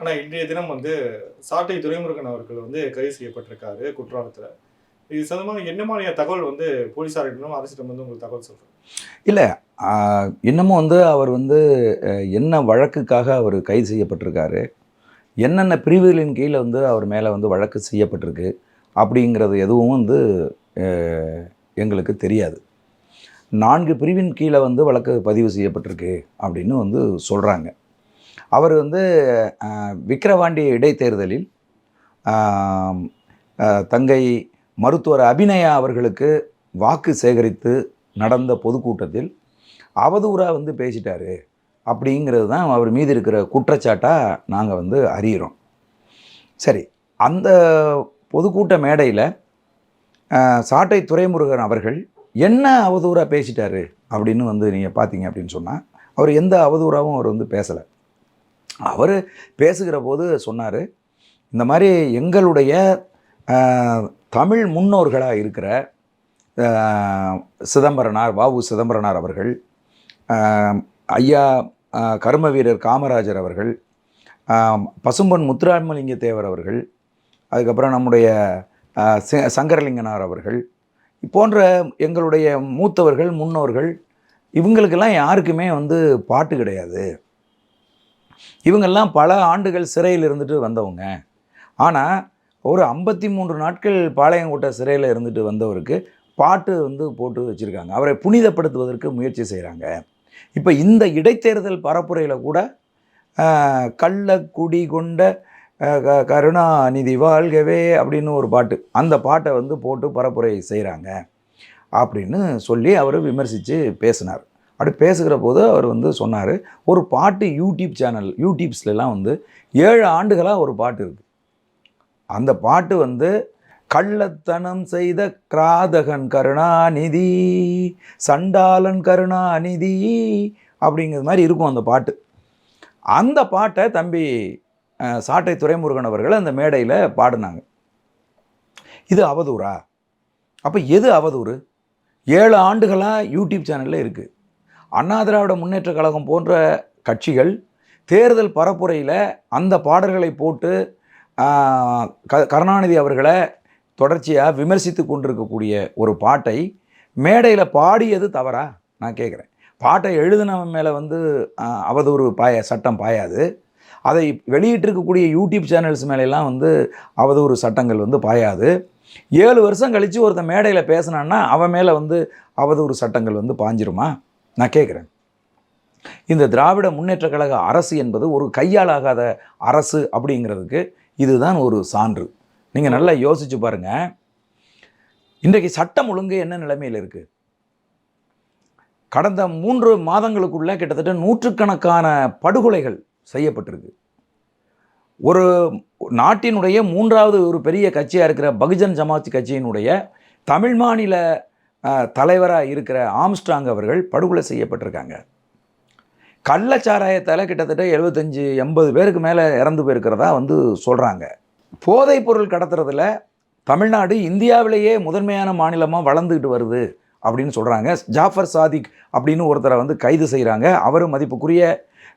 ஆனால் இன்றைய தினம் வந்து சாட்டை துரைமுருகன் அவர்கள் வந்து கைது செய்யப்பட்டிருக்காரு குற்றாலத்தில். இது சம்பந்தமாக என்ன மாதிரியான தகவல் வந்து போலீஸாரிடம் அரசிடம் வந்து உங்களுக்கு தகவல் சொல்கிறேன் இல்லை. இன்னமும் வந்து அவர் வந்து என்ன வழக்குக்காக அவர் கைது செய்யப்பட்டிருக்காரு என்னென்ன பிரிவுகளின் கீழே வந்து அவர் மேலே வந்து வழக்கு செய்யப்பட்டிருக்கு அப்படிங்கிறது எதுவும் வந்து எங்களுக்கு தெரியாது. நான்கு பிரிவின் கீழே வந்து வழக்கு பதிவு செய்யப்பட்டிருக்கு அப்படின்னு வந்து சொல்கிறாங்க அவர் வந்து விக்கிரவாண்டி இடைத்தேர்தலில் தங்கை மருத்துவர் அபிநயா அவர்களுக்கு வாக்கு சேகரித்து நடந்த பொதுக்கூட்டத்தில் அவதூறாக வந்து பேசிட்டாரு அப்படிங்கிறது தான் அவர் மீது இருக்கிற குற்றச்சாட்டாக நாங்கள் வந்து அறிகிறோம் சரி அந்த பொதுக்கூட்ட மேடையில் சாட்டை துரைமுருகன் அவர்கள் என்ன அவதூறாக பேசிட்டாரு அப்படின்னு வந்து நீங்கள் பார்த்தீங்க அப்படின்னு சொன்னால் அவர் எந்த அவதூறாகவும் அவர் வந்து பேசலை. அவர் பேசுகிற போது சொன்னார் இந்த மாதிரி எங்களுடைய தமிழ் முன்னோர்களாக இருக்கிற சிதம்பரனார் வாவு சிதம்பரனார் அவர்கள் ஐயா ஆஹ், கர்ம வீரர் காமராஜர் அவர்கள் பசும்பன் பசும்பொன் முத்துராமலிங்க தேவர் அவர்கள் அதுக்கப்புறம் நம்முடைய ச- சங்கரலிங்கனார் அவர்கள் போன்ற எங்களுடைய மூத்தவர்கள் முன்னோர்கள் இவங்களுக்கெல்லாம் யாருக்குமே வந்து பாட்டு கிடையாது. இவங்கெல்லாம் பல ஆண்டுகள் சிறையில் இருந்துட்டு வந்தவங்க. ஆனால் ஒரு ஐம்பத்தி மூன்று நாட்கள் பாளையங்கோட்டை சிறையில் இருந்துட்டு வந்தவருக்கு பாட்டு வந்து போட்டு வச்சுருக்காங்க. அவரை புனிதப்படுத்துவதற்கு முயற்சி செய்கிறாங்க இப்போ இந்த இடைத்தேர்தல் பரப்புரையில் கூட கள்ளக்குடி குடி கொண்ட க- கருணாநிதி வாழ்கவே அப்படின்னு ஒரு பாட்டு. அந்த பாட்டை வந்து போட்டு பரப்புரை செய்கிறாங்க அப்படின்னு சொல்லி அவர் விமர்சித்து பேசினார். அப்படி பேசுகிற போது அவர் வந்து சொன்னார் ஒரு பாட்டு யூடியூப் சேனல் யூடியூப்ஸ்லாம் வந்து ஏழு ஆண்டுகளாக ஒரு பாட்டு இருக்குது அந்த பாட்டு வந்து கள்ளத்தனம் செய்த கிராதகன் கருணாநிதி சண்டாளன் கருணாநிதி அப்படிங்கிறது மாதிரி இருக்கும் அந்த பாட்டு. அந்த பாட்டை தம்பி சாட்டை துறைமுருகன் அவர்கள் அந்த மேடையில் பாடினாங்க. இது அவதூறா? அப்போ எது அவதூறு? ஏழு ஆண்டுகளாக யூடியூப் சேனலில் இருக்குது அண்ணா திராவிட முன்னேற்ற கழகம் போன்ற கட்சிகள் தேர்தல் பரப்புரையில் அந்த பாடல்களை போட்டு க கருணாநிதி அவர்களை தொடர்ச்சியாக விமர்சித்து கொண்டிருக்கக்கூடிய ஒரு பாட்டை மேடையில் பாடியது தவறா? நான் கேட்குறேன் பாட்டை எழுதினவன் மேலே வந்து அவதூறு பாய சட்டம் பாயாது. அதை வெளியிட்டிருக்கக்கூடிய யூடியூப் சேனல்ஸ் மேலெல்லாம் வந்து அவதூறு சட்டங்கள் வந்து பாயாது. ஏழு வருஷம் கழித்து ஒருத்தன் மேடையில் பேசினான்னா அவன் மேலே வந்து அவதூறு சட்டங்கள் வந்து பாஞ்சிருமா? நான் கேட்குறேன். இந்த திராவிட முன்னேற்ற கழக அரசு என்பது ஒரு கையாளாகாத அரசு அப்படிங்கிறதுக்கு இதுதான் ஒரு சான்று. நீங்கள் நல்லா யோசிச்சு பாருங்க. இன்றைக்கு சட்டம் ஒழுங்கு என்ன நிலைமையில் இருக்குது கடந்த மூன்று மாதங்களுக்குள்ளே கிட்டத்தட்ட நூற்றுக்கணக்கான படுகொலைகள் செய்யப்பட்டிருக்கு. ஒரு நாட்டினுடைய மூன்றாவது ஒரு பெரிய கட்சியாக இருக்கிற பகுஜன் சமாஜ் கட்சியினுடைய தமிழ் மாநில தலைவராக இருக்கிற ஆம்ஸ்ட்ராங் அவர்கள் படுகொலை செய்யப்பட்டிருக்காங்க. கள்ளச்சாராயத்தால் கிட்டத்தட்ட எழுபத்தஞ்சு எண்பது பேருக்கு மேலே இறந்து போயிருக்கிறதா வந்து சொல்கிறாங்க போதைப் பொருள் கடத்துறதுல தமிழ்நாடு இந்தியாவிலேயே முதன்மையான மாநிலமாக வளர்ந்துக்கிட்டு வருது அப்படின்னு சொல்கிறாங்க ஜாஃபர் சாதிக் அப்படின்னு ஒருத்தரை வந்து கைது செய்கிறாங்க அவரும் மதிப்புக்குரிய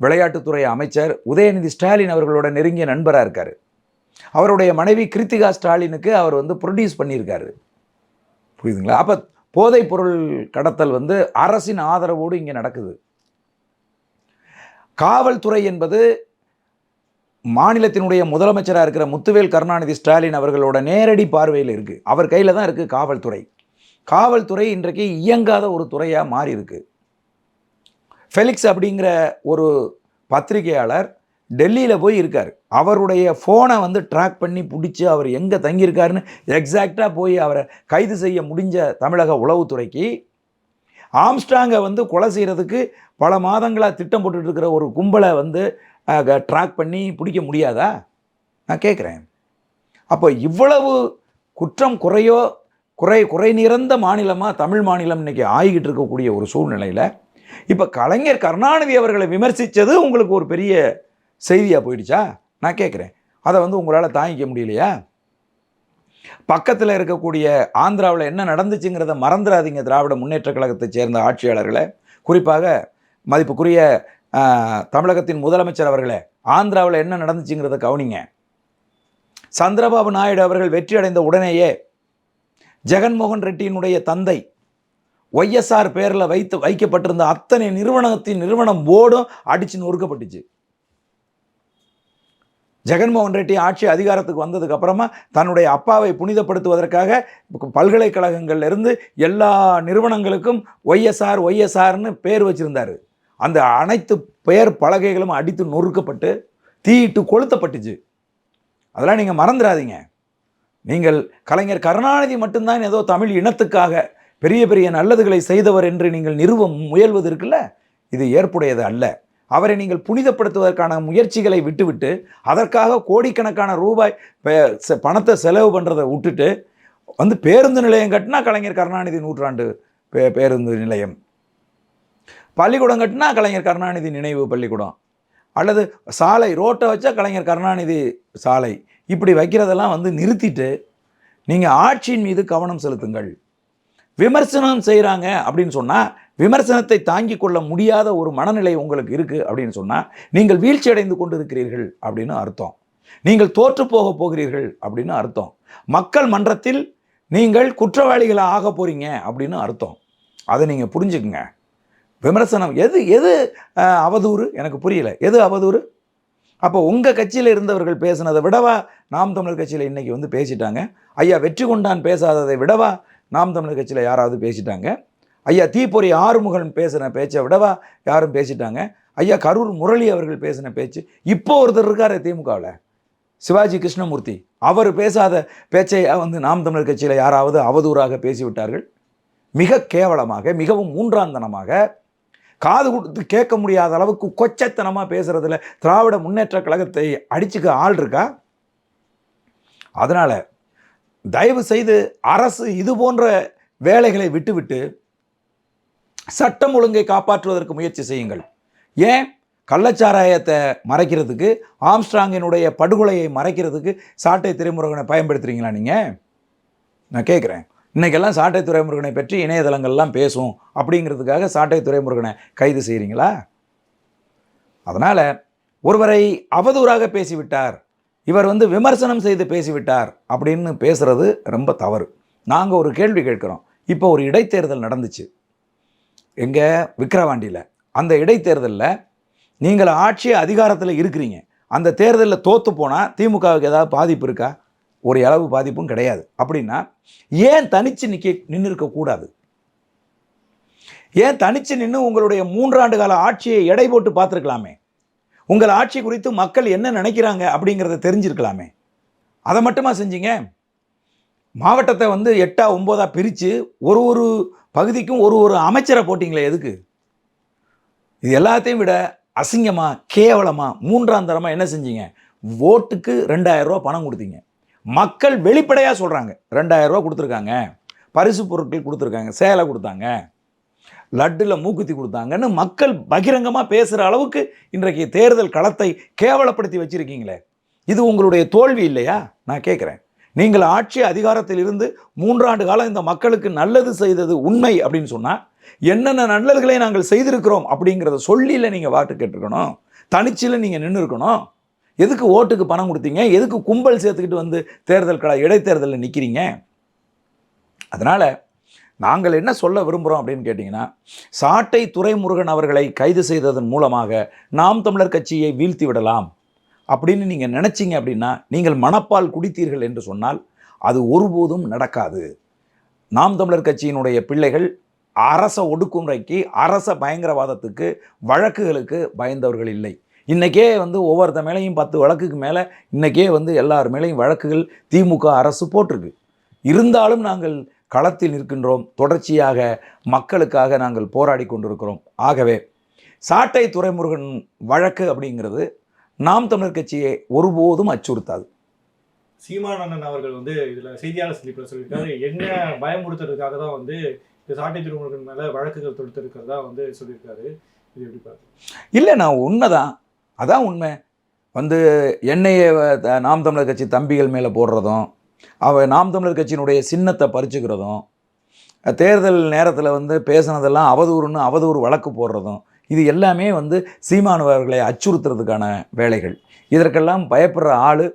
விளையாட்டுத்துறை அமைச்சர் உதயநிதி ஸ்டாலின் அவர்களோட நெருங்கிய நண்பராக இருக்கார். அவருடைய மனைவி கிருத்திகா ஸ்டாலினுக்கு அவர் வந்து ப்ரொடியூஸ் பண்ணியிருக்காரு. புரியுதுங்களா? அப்போ போதைப் பொருள் கடத்தல் வந்து அரசின் ஆதரவோடு இங்கே நடக்குது. காவல்துறை என்பது மாநிலத்தினுடைய முதலமைச்சராக இருக்கிற முத்துவேல் கருணாநிதி ஸ்டாலின் அவர்களோட நேரடி பார்வையில் இருக்குது அவர் கையில் தான் இருக்குது காவல்துறை. காவல்துறை இன்றைக்கு இயங்காத ஒரு துறையாக மாறி இருக்கு. ஃபெலிக்ஸ் அப்படிங்கிற ஒரு பத்திரிகையாளர் டெல்லியில் போய் இருக்கார். அவருடைய ஃபோனை வந்து ட்ராக் பண்ணி பிடிச்சி அவர் எங்கே தங்கியிருக்காருன்னு எக்ஸாக்டாக போய் அவரை கைது செய்ய முடிஞ்ச தமிழக உளவுத்துறைக்கு ஆம்ஸ்டாங்கை வந்து கொலை செய்கிறதுக்கு பல மாதங்களாக திட்டம் போட்டுட்ருக்கிற ஒரு கும்பலை வந்து ட்ராக் பண்ணி பிடிக்க முடியாதா? நான் கேட்குறேன். அப்போ இவ்வளவு குற்றம் குறையோ குறை குறை நிறைந்த மாநிலமாக தமிழ் மாநிலம் இன்றைக்கி ஆகிக்கிட்டு இருக்கக்கூடிய ஒரு சூழ்நிலையில் இப்போ கலைஞர் கருணாநிதி அவர்களை விமர்சித்தது உங்களுக்கு ஒரு பெரிய செய்தியாக போயிடுச்சா? நான் கேட்குறேன் அதை வந்து உங்களால் தாங்கிக்க முடியலையா? பக்கத்தில் இருக்கக்கூடிய ஆந்திராவில் என்ன நடந்துச்சுங்கிறத மறந்துடாதீங்க திராவிட முன்னேற்ற கழகத்தை சேர்ந்த ஆட்சியாளர்களை. குறிப்பாக மதிப்புக்குரிய தமிழகத்தின் முதலமைச்சர் அவர்களே. ஆந்திராவில் என்ன நடந்துச்சுங்கிறத கவனிங்க. சந்திரபாபு நாயுடு அவர்கள் வெற்றி அடைந்த உடனேயே ஜெகன்மோகன் ரெட்டியினுடைய தந்தை ஒய்எஸ்ஆர் பேரில் வைத்து வைக்கப்பட்டிருந்த அத்தனை நிறுவனத்தின் நிறுவனம் போர்டும் அடித்து நொறுக்கப்பட்டுச்சு. ஜெகன்மோகன் ரெட்டி ஆட்சி அதிகாரத்துக்கு வந்ததுக்கு அப்புறமா தன்னுடைய அப்பாவை புனிதப்படுத்துவதற்காக பல்கலைக்கழகங்கள்ல இருந்து எல்லா நிறுவனங்களுக்கும் ஒய்எஸ்ஆர் ஒய்எஸ்ஆர்னு பேர் வச்சிருந்தார். அந்த அனைத்து பெயர் பலகைகளும் அடித்து நொறுக்கப்பட்டு தீயிட்டு கொளுத்தப்பட்டுச்சு. அதெல்லாம் நீங்கள் மறந்துடாதீங்க. நீங்கள் கலைஞர் கருணாநிதி மட்டும்தான் ஏதோ தமிழ் இனத்துக்காக பெரிய பெரிய நல்லதுகளை செய்தவர் என்று நீங்கள் நிறுவ முயல்வது இருக்குல்ல? இது ஏற்புடையது அல்ல. அவரை நீங்கள் புனிதப்படுத்துவதற்கான முயற்சிகளை விட்டுவிட்டு அதற்காக கோடிக்கணக்கான ரூபாய் பணத்தை செலவு பண்ணுறதை விட்டுட்டு வந்து பேருந்து நிலையம் கட்டினா கலைஞர் கருணாநிதி நூற்றாண்டு பே பேருந்து நிலையம். பள்ளிக்கூடம் கட்டினா கலைஞர் கருணாநிதி நினைவு பள்ளிக்கூடம். அல்லது சாலை ரோட்டை வச்சா கலைஞர் கருணாநிதி சாலை. இப்படி வைக்கிறதெல்லாம் வந்து நிறுத்திட்டு நீங்கள் ஆட்சியின் மீது கவனம் செலுத்துங்கள். விமர்சனம் செய்கிறாங்க அப்படின்னு சொன்னால் விமர்சனத்தை தாங்கிக் கொள்ள முடியாத ஒரு மனநிலை உங்களுக்கு இருக்குது அப்படின்னு சொன்னால் நீங்கள் வீழ்ச்சி அடைந்து கொண்டு இருக்கிறீர்கள் அப்படின்னு அர்த்தம். நீங்கள் தோற்று போக போகிறீர்கள் அப்படின்னு அர்த்தம். மக்கள் மன்றத்தில் நீங்கள் குற்றவாளிகளாக ஆக போகிறீங்க அப்படின்னு அர்த்தம். அதை நீங்கள் புரிஞ்சுக்குங்க. விமர்சனம் எது எது அவதூறு? எனக்கு புரியல. எது அவதூறு? அப்போ உங்கள் கட்சியில் இருந்தவர்கள் பேசினதை விடவா நாம் தமிழர் கட்சியில் இன்றைக்கி வந்து பேசிட்டாங்க? ஐயா வெற்றி கொண்டான் பேசாததை விடவா நாம் தமிழர் கட்சியில் யாராவது பேசிட்டாங்க? ஐயா தீப்பொறி ஆறுமுகன் பேசின பேச்சை விடவா? யாரும் பேசிட்டாங்க. ஐயா கரூர் முரளி அவர்கள் பேசின பேச்சு இப்போ ஒருத்தர் இருக்காரு திமுகவில். சிவாஜி கிருஷ்ணமூர்த்தி அவர் பேசாத பேச்சை வந்து நாம் தமிழர் கட்சியில் யாராவது அவதூறாக பேசிவிட்டார்கள்? மிக கேவலமாக மிகவும் மூன்றாந்தனமாக காது கொடுத்து கேட்க முடியாத அளவுக்கு கொச்சத்தனமாக பேசுகிறதுல திராவிட முன்னேற்ற கழகத்தை அடிச்சுக்க ஆள் இருக்கா? அதனால் தயவு செய்து அரசு இது போன்ற வேலைகளை விட்டுவிட்டு சட்டம் ஒழுங்கை காப்பாற்றுவதற்கு முயற்சி செய்யுங்கள். ஏன்? கள்ளச்சாராயத்தை மறைக்கிறதுக்கு ஆம்ஸ்ட்ராங்கினுடைய படுகொலையை மறைக்கிறதுக்கு சாட்டை திரைமுருகனை பயன்படுத்துகிறீங்களா நீங்கள் நான் கேட்குறேன் இன்னைக்கெல்லாம் சாட்டை துறைமுருகனை பற்றி இணையதளங்கள்லாம் பேசும் அப்படிங்கிறதுக்காக சாட்டை துறைமுருகனை கைது செய்கிறீங்களா அதனால் ஒருவரை அவதூறாக பேசிவிட்டார் இவர் வந்து விமர்சனம் செய்து பேசிவிட்டார் அப்படின்னு பேசுகிறது ரொம்ப தவறு. நாங்கள் ஒரு கேள்வி கேட்குறோம். இப்போ ஒரு இடைத்தேர்தல் நடந்துச்சு. எங்கே விக்கிரவாண்டியில் அந்த இடைத்தேர்தலில் நீங்கள் ஆட்சி அதிகாரத்தில் இருக்கிறீங்க. அந்த தேர்தலில் தோற்று போனால் திமுகவுக்கு ஏதாவது பாதிப்பு இருக்கா? ஒரு அளவு பாதிப்பும் கிடையாது. அப்படின்னா ஏன் தனிச்சு நிற்க நின்று இருக்கக்கூடாது ஏன் தனிச்சு நின்று உங்களுடைய மூன்றாண்டு கால ஆட்சியை எடை போட்டு பார்த்துருக்கலாமே? உங்கள் ஆட்சி குறித்து மக்கள் என்ன நினைக்கிறாங்க அப்படிங்கிறத தெரிஞ்சிருக்கலாமே? அதை மட்டுமா செஞ்சீங்க? மாவட்டத்தை வந்து எட்டா ஒம்போதாக பிரித்து ஒரு ஒரு பகுதிக்கும் ஒரு ஒரு அமைச்சரை போட்டிங்களே எதுக்கு? இது எல்லாத்தையும் விட அசிங்கமாக கேவலமாக மூன்றாம் தரமாக என்ன செஞ்சீங்க? ஓட்டுக்கு ரெண்டாயிரம் ரூபா பணம் கொடுத்தீங்க. மக்கள் வெளிப்படையாக சொல்கிறாங்க ரெண்டாயிரம் ரூபா கொடுத்துருக்காங்க. பரிசு பொருட்கள் கொடுத்துருக்காங்க சேலை கொடுத்தாங்க. லட்டில் மூக்குத்தி கொடுத்தாங்கன்னு மக்கள் பகிரங்கமாக பேசுகிற அளவுக்கு இன்றைக்கு தேர்தல் களத்தை கேவலப்படுத்தி வச்சுருக்கீங்களே. இது உங்களுடைய தோல்வி இல்லையா? நான் கேட்குறேன் நீங்கள் ஆட்சி அதிகாரத்தில் இருந்து மூன்றாண்டு காலம் இந்த மக்களுக்கு நல்லது செய்தது உண்மை அப்படின்னு சொன்னால் என்னென்ன நல்லதுகளை நாங்கள் செய்திருக்கிறோம் அப்படிங்கிறத சொல்லியில் நீங்கள் வாட்டு கேட்டிருக்கணும். தனிச்சில் நீங்கள் நின்று இருக்கணும் எதுக்கு ஓட்டுக்கு பணம் கொடுத்தீங்க? எதுக்கு கும்பல் சேர்த்துக்கிட்டு வந்து தேர்தல் கள இடைத்தேர்தலில் நிற்கிறீங்க அதனால் நாங்கள் என்ன சொல்ல விரும்புகிறோம் அப்படின்னு கேட்டிங்கன்னா சாட்டை துரைமுருகன் அவர்களை கைது செய்ததன் மூலமாக நாம் தமிழர் கட்சியை வீழ்த்தி விடலாம். அப்படின்னு நீங்கள் நினச்சிங்க அப்படின்னா நீங்கள் மணப்பால் குடித்தீர்கள் என்று சொன்னால் அது ஒருபோதும் நடக்காது. நாம் தமிழர் கட்சியினுடைய பிள்ளைகள் அரச ஒடுக்குமுறைக்கு அரச பயங்கரவாதத்துக்கு வழக்குகளுக்கு பயந்தவர்கள் இல்லை. இன்றைக்கே வந்து ஒவ்வொருத்த மேலேயும் பத்து வழக்குக்கு மேலே இன்றைக்கே வந்து எல்லார் மேலேயும் வழக்குகள் திமுக அரசு போட்டிருக்கு. இருந்தாலும் நாங்கள் களத்தில் நிற்கின்றோம். தொடர்ச்சியாக மக்களுக்காக நாங்கள் போராடி கொண்டிருக்கிறோம். ஆகவே சாட்டை துறைமுருகன் வழக்கு அப்படிங்கிறது நாம் தமிழர் கட்சியை ஒருபோதும் அச்சுறுத்தாது. சீமானந்தன் அவர்கள் வந்து இதுல செய்தியாளர் சந்திப்பில் சொல்லியிருக்காரு. என்ன பயமுறுத்துறதுக்காக தான் வந்து இந்த சாட்டை திருமுருகன் மேல வழக்குகள் தொடுத்திருக்கிறதா வந்து சொல்லியிருக்காரு. இது எப்படி பார்த்து இல்லை நான் உண்மைதான். அதான் உண்மை. வந்து என்னைய நாம் தமிழர் கட்சி தம்பிகள் மேலே போடுறதும் அவ நாம் தமிழர் கட்சியினுடைய சின்னத்தை பறிச்சுக்கிறதும் தேர்தல் நேரத்தில் வந்து பேசுனதெல்லாம் அவதூறுன்னு அவதூறு வழக்கு போடுறதும் இது எல்லாமே வந்து சீமானவர்களை அச்சுறுத்துறதுக்கான வேலைகள். இதற்கெல்லாம் பயப்படுற ஆள்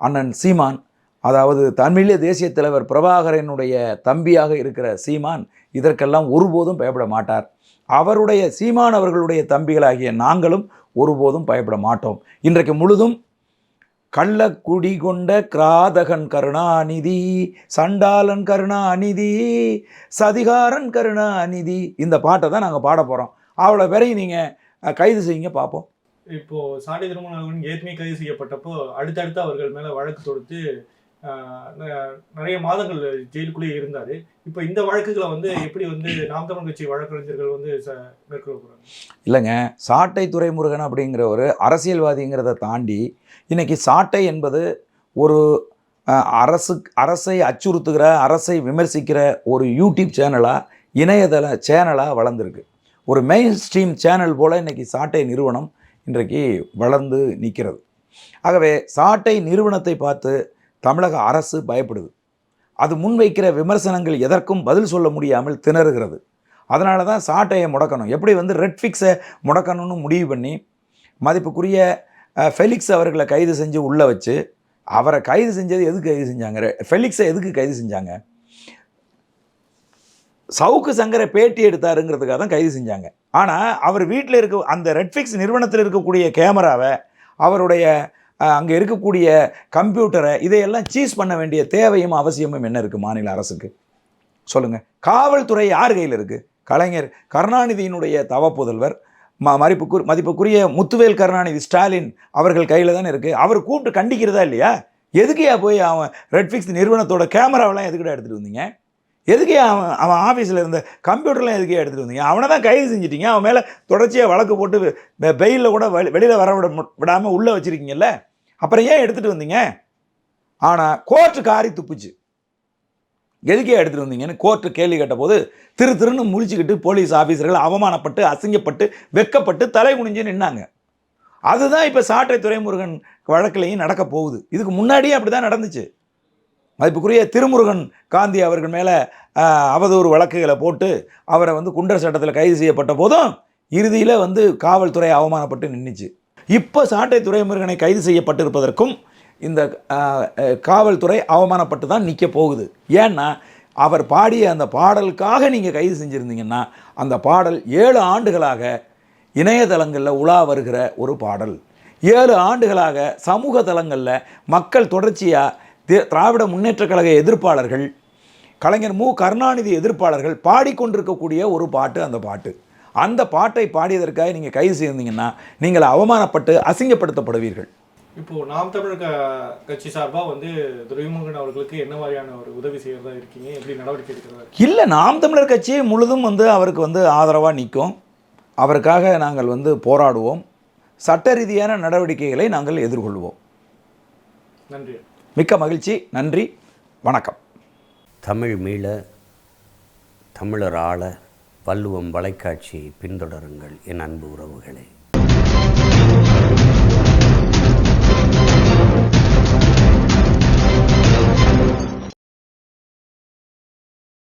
அண்ணன் சீமான். அதாவது தமிழீழ தேசிய தலைவர் பிரபாகரனுடைய தம்பியாக இருக்கிற சீமான் இதற்கெல்லாம் ஒருபோதும் பயப்பட மாட்டார். அவருடைய சீமான் அவர்களுடைய தம்பிகளாகிய நாங்களும் ஒருபோதும் பயப்பட மாட்டோம். இன்றைக்கு முழுதும் கள்ளக்குடி கொண்ட கிராதகன் கருணாநிதி சண்டாளன் கருணாநிதி சதிகாரன் கருணாநிதி இந்த பாட்டை தான் நாங்கள் பாட போகிறோம் அவ்வளோ பேரையும் நீங்கள் கைது செய்யுங்க பார்ப்போம் இப்போ சாட்டை திருமணம் ஏற்கனவே கைது செய்யப்பட்டப்போ அடுத்தடுத்து அவர்கள் மேல வழக்கு தொடுத்து நிறைய மாதங்கள் ஜெயிலுக்குள்ளேயே இருந்தாரு. இப்போ இந்த வழக்குகளை வந்து எப்படி வந்து நாம் தமிழ் கட்சி வழக்கறிஞர்கள் வந்து ச- மேற்கொள்ள இல்லைங்க. சாட்டை துரைமுருகன் அப்படிங்கிற ஒரு அரசியல்வாதிங்கிறத தாண்டி இன்னைக்கு சாட்டை என்பது ஒரு அரசு அரசை அச்சுறுத்துகிற அரசை விமர்சிக்கிற ஒரு யூடியூப் சேனலாக இணையதள சேனலாக வளர்ந்துருக்கு. ஒரு மெயின் ஸ்ட்ரீம் சேனல் போல் இன்றைக்கி சாட்டை நிறுவனம் இன்றைக்கு வளர்ந்து நிற்கிறது. ஆகவே சாட்டை நிறுவனத்தை பார்த்து தமிழக அரசு பயப்படுது. அது முன்வைக்கிற விமர்சனங்கள் எதற்கும் பதில் சொல்ல முடியாமல் திணறுகிறது. அதனால தான் சாட்டையை முடக்கணும். எப்படி வந்து ரெட்ஃபிக்ஸை முடக்கணும்னு முடிவு பண்ணி மதிப்புக்குரிய ஃபெலிக்ஸ் அவர்களை கைது செஞ்சு உள்ளே வச்சு அவரை கைது செஞ்சது எதுக்கு கைது செஞ்சாங்க? ரெ- ஃபெலிக்ஸை எதுக்கு கைது செஞ்சாங்க? சவுக்கு சங்கரை பேட்டி எடுத்தாருங்கிறதுக்காக தான் கைது செஞ்சாங்க. ஆனால் அவர் வீட்டில் இருக்க அந்த ரெட்ஃபிக்ஸ் நிறுவனத்தில் இருக்கக்கூடிய கேமராவை அவருடைய அங்கே இருக்கக்கூடிய கம்ப்யூட்டரை இதையெல்லாம் சீஸ் பண்ண வேண்டிய தேவையும் அவசியமும் என்ன இருக்குது மாநில அரசுக்கு? சொல்லுங்கள் காவல்துறை யார் கையில் இருக்குது கலைஞர் கருணாநிதியினுடைய தவப்புதல்வர் ம மதிப்புக்கு மதிப்புக்குரிய முத்துவேல் கருணாநிதி ஸ்டாலின் அவர்கள் கையில் தானே இருக்குது அவர் கூப்பிட்டு கண்டிக்கிறதா இல்லையா? எதுக்கையா போய் அவன் ரெட்ஃபிக்ஸ் நிறுவனத்தோட கேமராவெல்லாம் எதுக்கிட்ட எடுத்துகிட்டு வந்தீங்க? எதுக்கே அவன் அவன் ஆஃபீஸில் இருந்த கம்ப்யூட்டர்லாம் எதுக்கே எடுத்துகிட்டு வந்தீங்க? அவனை தான் கைது செஞ்சிட்டீங்க. அவன் மேலே தொடர்ச்சியாக வழக்கு போட்டு பெயிலில் கூட வெளி வெளியில் வர விட விடாமல் உள்ளே வச்சுருக்கீங்கல்ல? அப்புறம் ஏன் எடுத்துகிட்டு வந்தீங்க? ஆனால் கோர்ட்டு காரி துப்புச்சு. எதுக்கே எடுத்துகிட்டு வந்தீங்கன்னு கோர்ட்டு கேள்வி கேட்டபோது திரு திருன்னு முழிச்சுக்கிட்டு போலீஸ் ஆஃபீஸர்கள் அவமானப்பட்டு அசிங்கப்பட்டு வெக்கப்பட்டு தலை குனிஞ்சு நின்னாங்க. அதுதான் இப்போ சாட்டை துறைமுருகன் வழக்குலையும் நடக்க போகுது. இதுக்கு முன்னாடியே அப்படி தான் நடந்துச்சு. மதிப்புக்குரிய திருமுருகன் காந்தி அவர்கள் மேலே அவதூறு வழக்குகளை போட்டு அவரை வந்து குண்டர் சட்டத்தில் கைது செய்யப்பட்ட போதும் இறுதியில் வந்து காவல்துறை அவமானப்பட்டு நின்றுச்சு இப்போ சாட்டை துறைமுருகனை கைது செய்யப்பட்டிருப்பதற்கும் இந்த காவல்துறை அவமானப்பட்டு தான் நிற்க போகுது. ஏன்னா அவர் பாடிய அந்த பாடலுக்காக நீங்கள் கைது செஞ்சுருந்தீங்கன்னா அந்த பாடல் ஏழு ஆண்டுகளாக இணையதளங்களில் உலா வருகிற ஒரு பாடல். ஏழு ஆண்டுகளாக சமூக தளங்களில் மக்கள் தொடர்ச்சியாக திராவிட முன்னேற்றக் கழக எதிர்ப்பாளர்கள் கலைஞர் மு. கருணாநிதி எதிர்ப்பாளர்கள் பாடிக்கொண்டிருக்கக்கூடிய ஒரு பாட்டு அந்த பாட்டு. அந்த பாட்டை பாடியதற்காக நீங்கள் கைது செய்திருந்தீங்கன்னா நீங்கள் அவமானப்பட்டு அசிங்கப்படுத்தப்படுவீர்கள். இப்போ நாம் தமிழர் கட்சி சார்பா வந்து துரைமுருகன் அவர்களுக்கு என்ன மாதிரியான ஒரு உதவி செய்யறதா இருக்கீங்க? எப்படி நடவடிக்கை எடுக்கிறதா? இல்லை நாம் தமிழர் கட்சி முழுதும் வந்து அவருக்கு வந்து ஆதரவாக நிற்கும் அவருக்காக நாங்கள் வந்து போராடுவோம். சட்ட ரீதியான நடவடிக்கைகளை நாங்கள் எதிர்கொள்வோம். நன்றி. மிக்க மகிழ்ச்சி நன்றி வணக்கம். தமிழ் மீள தமிழர் ஆள வள்ளுவம் வலைக்காட்சியை பின்தொடருங்கள் என் அன்பு உறவுகளே.